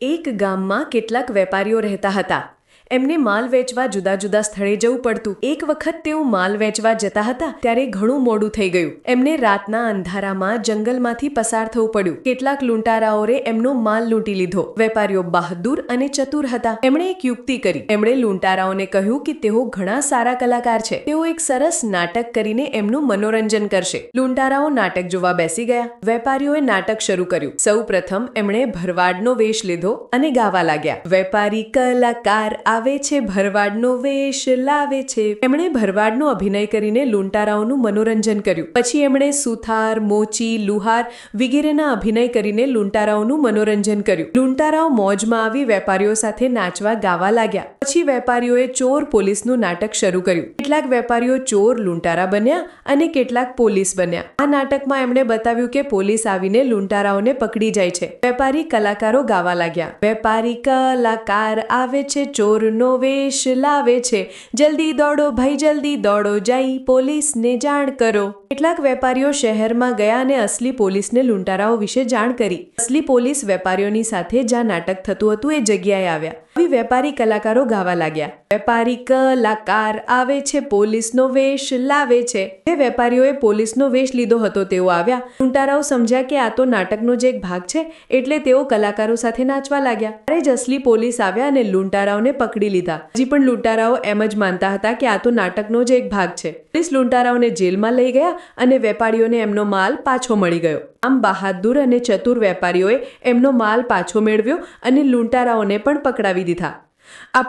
એક ગામમાં કેટલાક વેપારીઓ રહેતા હતા. એમને માલ વેચવા જુદા જુદા સ્થળે જવું પડતું. એક વખત તેઓ માલ વેચવા જતા હતા, ત્યારે ઘણું મોડું થઈ ગયું. એમને રાતના અંધારામાં જંગલમાંથી પસાર થવું પડ્યું. કેટલાક લૂંટારાઓએ એમનો માલ લૂંટી લીધો. વેપારીઓ બહાદુર અને ચતુર હતા. એમણે એક યુક્તિ કરી. એમણે લૂંટારાઓને કહ્યું કે તેઓ ઘણા સારા કલાકાર છે. તેઓ એક સરસ નાટક કરીને એમનું મનોરંજન કરશે. લૂંટારાઓ નાટક જોવા બેસી ગયા. વેપારીઓએ નાટક શરૂ કર્યું. સૌ પ્રથમ એમણે ભરવાડનો વેશ લીધો અને ગાવા લાગ્યા. વેપારી કલાકાર આવે છે ભરવાડનો વેશ, લાવે છે. એમણે ભરવાડનો અભિનય કરીને લૂંટારાઓનું મનોરંજન કર્યું. પછી એમણે સુથાર, મોચી, લુહાર વગેરેના અભિનય કરીને લૂંટારાઓનું મનોરંજન કર્યું. લૂંટારાઓ મોજમાં આવી વેપારીઓ સાથે નાચવા ગાવા લાગ્યા. પછી વેપારીઓએ ચોર પોલીસનું નાટક શરૂ કર્યું. કેટલાક વેપારીઓ ચોર લૂંટારા બન્યા અને કેટલાક પોલીસ બન્યા. આ નાટકમાં એમણે બતાવ્યું કે પોલીસ આવીને લૂંટારાઓને પકડી જાય છે. વેપારી કલાકારો ગાવા લાગ્યા. વેપારી કલાકાર આવે છે ચોરનો વેશ લાવે છે. જલ્દી દોડો ભાઈ, જલ્દી દોડો જઈ, પોલીસને જાણ કરો. કેટલાક વેપારીઓ શહેરમાં ગયા અને અસલી પોલીસને લૂંટારાઓ વિશે જાણ કરી. અસલી પોલીસ વેપારીઓની સાથે જ્યાં નાટક થતું હતું એ જગ્યાએ આવ્યા. આવી વેપારી કલાકારો ગાવા લાગ્યા. વેપારી કલાકાર આવે છે, પોલીસનો વેશ લાવે છે. જે વેપારીઓએ પોલીસનો વેશ લીધો હતો, તેઓ આવ્યા. લૂંટારાઓ સમજ્યા કે આ તો નાટકનો જ એક ભાગ છે, એટલે તેઓ કલાકારો સાથે નાચવા લાગ્યા. ત્યારે અસલી પોલીસ આવ્યા અને લૂંટારાઓને પકડી લીધા. હજી પણ લૂંટારાઓ એમ જ માનતા હતા કે આ તો નાટકનો જ એક ભાગ છે. પોલીસ લૂંટારાઓને જેલમાં લઈ ગયા અને વેપારીઓને એમનો માલ પાછો મળી ગયો. આમ બહાદુર અને ચતુર વેપારીઓએ એમનો માલ પાછો મેળવ્યો અને લૂંટારાઓને પણ પકડાવી દીધા. આપણે